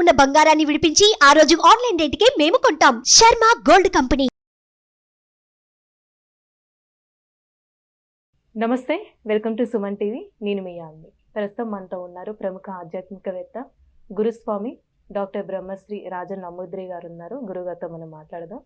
ఉన్న బంగారాన్ని విడిపించి ఆ రోజు ఆన్లైన్ రేటుకే మేము కొంటాం. Sharma gold company. నమస్తే వెల్కమ్ టు సుమన్ టీవీ. నేను మీ యామ్ని ప్రస్తుతం మనతో ఉన్నారు ప్రముఖ ఆధ్యాత్మికవేత్త గురుస్వామి డాక్టర్ బ్రహ్మశ్రీ రాజన్ నమూద్రి గారు ఉన్నారు గురుగారితో మనం మాట్లాడదాం.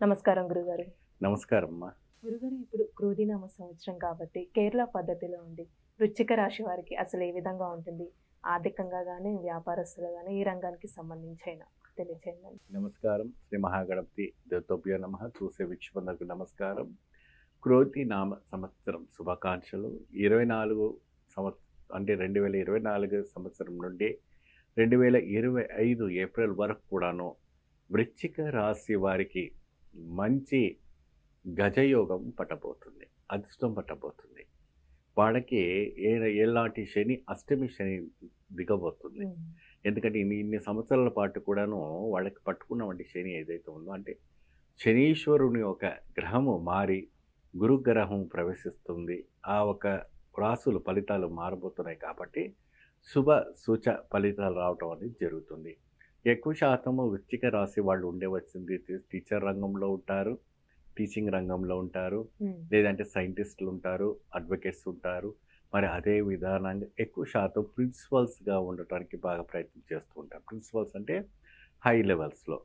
నమస్కారం గురుగారు. నమస్కారం అమ్మా గురుగారు ఇప్పుడు క్రోధినామ సంవత్సరం కాబట్టి కేరళ పద్ధతిలో ఉంది వృశ్చిక రాశి వారికి అసలు ఏ విధంగా ఉంటుంది? ఆర్థికంగా కానీ వ్యాపారస్తులు కానీ ఈ రంగానికి సంబంధించి అయినా తెలియచేయండి. నమస్కారం. శ్రీ మహాగణపతి దేవతోభ్య నమ. చూసే వీక్షకులకు నమస్కారం. క్రోతి నామ సంవత్సరం శుభాకాంక్షలు. ఇరవై నాలుగు సంవత్సరం అంటే రెండు వేల ఇరవై నాలుగు సంవత్సరం నుండి రెండు వేల ఇరవై ఐదు ఏప్రిల్ వరకు కూడాను వృశ్చిక రాశి వారికి మంచి గజయోగం పట్టబోతుంది. అదృష్టం పట్టబోతుంది. వాళ్ళకి ఏ ఎలాంటి శని అష్టమి శని దిగబోతుంది. ఎందుకంటే ఇన్ని ఇన్ని సంవత్సరాల పాటు కూడాను వాళ్ళకి పట్టుకున్నటువంటి శని ఏదైతే ఉందో అంటే శనీశ్వరుని ఒక గ్రహము మారి గురుగ్రహం ప్రవేశిస్తుంది. ఆ ఒక రాసులు ఫలితాలు మారబోతున్నాయి కాబట్టి శుభ సూచ ఫలితాలు రావటం అనేది జరుగుతుంది. ఎక్కువ శాతము వృశ్చిక రాశి వాళ్ళు ఉండవచ్చింది టీచర్ రంగంలో ఉంటారు టీచింగ్ రంగంలో ఉంటారు లేదంటే సైంటిస్టులు ఉంటారు అడ్వకేట్స్ ఉంటారు మరి అదే విధానంగా ఎక్కువ శాతం ప్రిన్సిపల్స్గా ఉండటానికి బాగా ప్రయత్నం చేస్తూ ఉంటారు. ప్రిన్సిపల్స్ అంటే హై లెవెల్స్లో.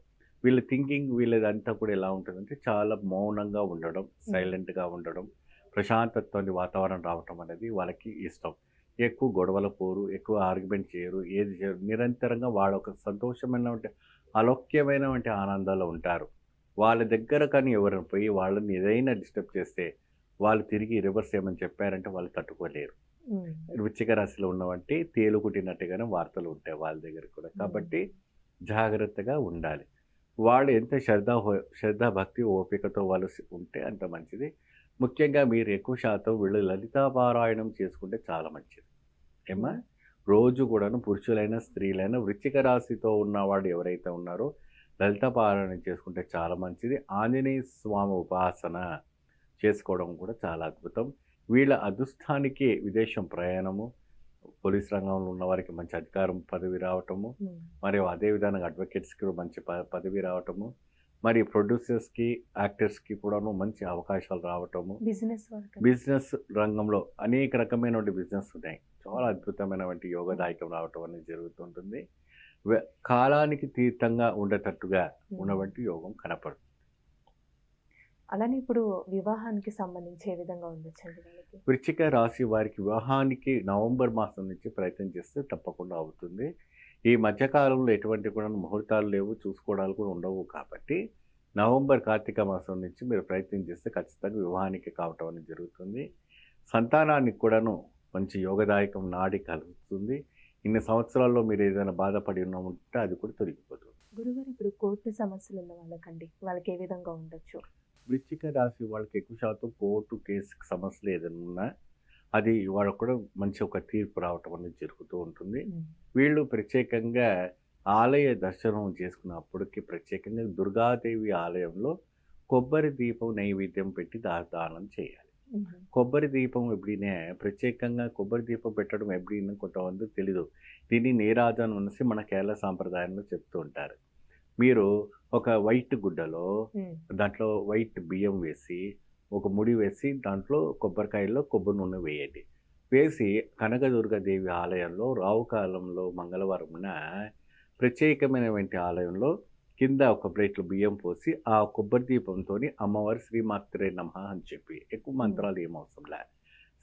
వీళ్ళ థింకింగ్ వీళ్ళదంతా కూడా ఎలా ఉంటుందంటే చాలా మౌనంగా ఉండడం సైలెంట్గా ఉండడం ప్రశాంతత్వాన్ని వాతావరణం రావటం అనేది వాళ్ళకి ఇష్టం. ఎక్కువ గొడవల పోరు ఎక్కువ ఆర్గ్యుమెంట్ చేయరు ఏది చేయరు నిరంతరంగా వాళ్ళ ఒక సంతోషమైనటువంటి అలౌక్యమైనటువంటి ఆనందాల్లో ఉంటారు. వాళ్ళ దగ్గర కానీ ఎవరైనా పోయి వాళ్ళని ఏదైనా డిస్టర్బ్ చేస్తే వాళ్ళు తిరిగి రివర్స్ ఏమని చెప్పారంటే వాళ్ళు తట్టుకోలేరు. వృచ్చిక రాశిలో ఉన్నవంటి తేలు కుట్టినట్టుగానే వార్తలు ఉంటాయి వాళ్ళ దగ్గర కూడా. కాబట్టి జాగ్రత్తగా ఉండాలి. వాళ్ళు ఎంత శ్రద్ధ శ్రద్ధ భక్తి ఓపికతో వాళ్ళు ఉంటే అంత మంచిది. ముఖ్యంగా మీరు ఎక్కువ శాతం వీళ్ళు లలితా పారాయణం చేసుకుంటే చాలా మంచిది. ఏమా రోజు కూడాను పురుషులైన స్త్రీలైన వృచ్చిక రాశితో ఉన్నవాడు ఎవరైతే ఉన్నారో లలిత పారాయణం చేసుకుంటే చాలా మంచిది. ఆంజనేయ స్వామి ఉపాసన. చేసుకోవడం కూడా చాలా అద్భుతం. వీళ్ళ అదృష్టానికి విదేశం ప్రయాణము పోలీస్ రంగంలో ఉన్న వారికి మంచి అధికారం పదవి రావటము మరియు అదే విధంగా అడ్వకేట్స్కి మంచి ప పదవి రావటము మరి ప్రొడ్యూసర్స్కి యాక్టర్స్కి కూడాను మంచి అవకాశాలు రావటము. బిజినెస్ బిజినెస్ రంగంలో అనేక రకమైనటువంటి బిజినెస్ ఉన్నాయి. చాలా అద్భుతమైనటువంటి యోగదాయకం రావటం అనేది జరుగుతుంటుంది. కాలానికి తీర్థంగా ఉండేటట్టుగా ఉన్నటువంటి యోగం కనపడుతుంది. అలానే ఇప్పుడు వివాహానికి సంబంధించి ఏ విధంగా ఉండొచ్చండి వాళ్ళకి వృశ్చిక రాశి వారికి వివాహానికి నవంబర్ మాసం నుంచి ప్రయత్నం చేస్తే తప్పకుండా అవుతుంది. ఈ మధ్యకాలంలో ఎటువంటి కూడా ముహూర్తాలు లేవు చూసుకోవడాలు కూడా ఉండవు కాబట్టి నవంబర్ కార్తీక మాసం నుంచి మీరు ప్రయత్నం చేస్తే ఖచ్చితంగా వివాహానికి కావటం అనేది జరుగుతుంది. సంతానానికి కూడాను మంచి యోగదాయకం నాడి కలుగుతుంది. ఇన్ని సంవత్సరాల్లో మీరు ఏదైనా బాధపడి ఉన్నామంటే అది కూడా తొలగిపోతుంది. గురుగారు ఇప్పుడు కోర్టు సమస్యలు ఉన్న వాళ్ళకండి. వాళ్ళకి ఏ విధంగా ఉండొచ్చు? వృశ్చిక రాశి వాళ్ళకి ఎక్కువ శాతం కోర్టు కేసు సమస్యలు ఏదైనా ఉన్నా అది వాళ్ళకు కూడా మంచి ఒక తీర్పు రావటం అనేది జరుగుతూ ఉంటుంది. వీళ్ళు ప్రత్యేకంగా ఆలయ దర్శనం చేసుకున్నప్పటికీ ప్రత్యేకంగా దుర్గాదేవి ఆలయంలో కొబ్బరి దీపం నైవేద్యం పెట్టి దా దానం చేయాలి. కొబ్బరి దీపం ఎప్పుడైనా ప్రత్యేకంగా కొబ్బరి దీపం పెట్టడం ఎప్పుడైనా కొంతమంది తెలీదు. దీన్ని నీరాజనం అనేసి మన కేరళ సాంప్రదాయంలో చెప్తూ ఉంటారు. మీరు ఒక వైట్ గుడ్డలో దాంట్లో వైట్ బియ్యం వేసి ఒక ముడి వేసి దాంట్లో కొబ్బరికాయల్లో కొబ్బరి నూనె వేయండి. వేసి కనకదుర్గాదేవి ఆలయంలో రావు కాలంలో మంగళవారంన ప్రత్యేకమైనటువంటి ఆలయంలో కింద ఒక ప్లేట్లు బియ్యం పోసి ఆ కొబ్బరి దీపంతో అమ్మవారి శ్రీమాత్రే నమ అని చెప్పి. ఎక్కువ మంత్రాలు ఏం అవసరం లే.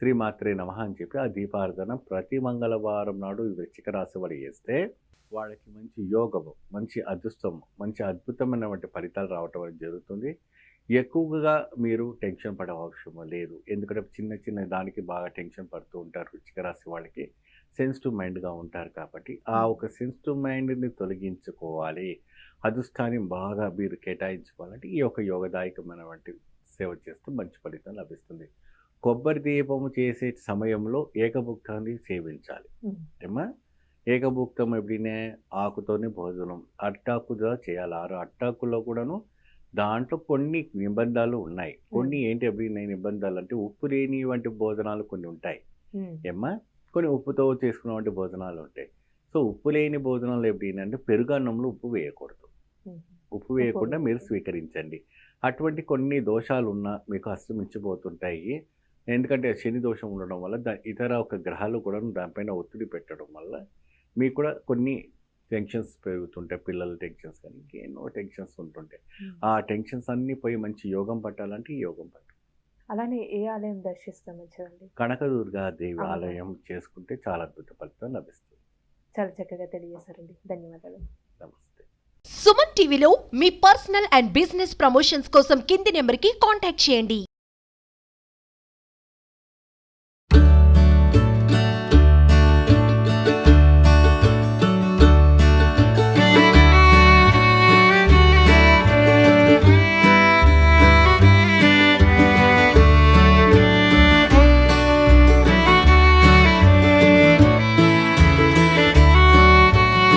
శ్రీమాత్రే నమ అని చెప్పి ఆ దీపారాధన ప్రతి మంగళవారం నాడు ఈ వృశ్చిక రాశి వారు చేస్తే వాళ్ళకి మంచి యోగము మంచి అదృష్టము మంచి అద్భుతమైనటువంటి ఫలితాలు రావటం అనేది జరుగుతుంది. ఎక్కువగా మీరు టెన్షన్ పడే అవసరం లేదు. ఎందుకంటే చిన్న చిన్న దానికి బాగా టెన్షన్ పడుతూ ఉంటారు వృశ్చిక రాశి వాళ్ళకి. సెన్సిటివ్ మైండ్గా ఉంటారు కాబట్టి ఆ ఒక సెన్సిటివ్ మైండ్ని తొలగించుకోవాలి. అదృష్టాన్ని బాగా మీరు కేటాయించుకోవాలంటే ఈ యొక్క యోగదాయకమైనటువంటి సేవ చేస్తూ మంచి ఫలితం లభిస్తుంది. కొబ్బరి దీపము చేసే సమయంలో ఏకభుక్తాన్ని సేవించాలి. ఏమా ఏకభుక్తం ఎప్పుడైనా ఆకుతోనే భోజనం అట్టాకుగా చేయాలి. ఆరు అట్టాకుల్లో కూడాను దాంట్లో కొన్ని నిబంధనలు ఉన్నాయి. కొన్ని ఏంటి ఎప్పుడైనా నిబంధనలు అంటే ఉప్పు లేని వంటి భోజనాలు కొన్ని ఉంటాయి. ఏమ్మా? కొన్ని ఉప్పుతో చేసుకున్నటువంటి భోజనాలు ఉంటాయి. సో ఉప్పు లేని భోజనాలు ఏంటంటే పెరుగన్నంలో ఉప్పు వేయకూడదు. ఉప్పు వేయకుండా మీరు. స్వీకరించండి. అటువంటి కొన్ని దోషాలు ఉన్నా మీకు అస్తమించిపోతుంటాయి. ఎందుకంటే శని దోషం ఉండడం వల్ల దా ఇతర ఒక గ్రహాలు కూడా దానిపైన ఒత్తిడి పెట్టడం వల్ల మీకు కూడా కొన్ని టెన్షన్స్ పెరుగుతుంటాయి. పిల్లల టెన్షన్స్ కానీ ఇంకెన్నో టెన్షన్స్ ఉంటుంటాయి. ఆ టెన్షన్స్ అన్నీ పోయి మంచి యోగం పట్టాలంటే ఈ యోగం పట్టాలి అలానే ఏ ఆలయం దర్శిస్తాం మంచిదండి కనకదుర్గా దేవి. ఆలయం చేసుకుంటే చాలా అద్భుత ఫలితం లభిస్తుంది. చాలా చక్కగా తెలియజేశారండి. ధన్యవాదాలు. నమస్తే. సుమన్ టీవీలో మీ పర్సనల్ అండ్ బిజినెస్ ప్రమోషన్స్ కోసం కింది నెంబర్కి కాంటాక్ట్ చేయండి.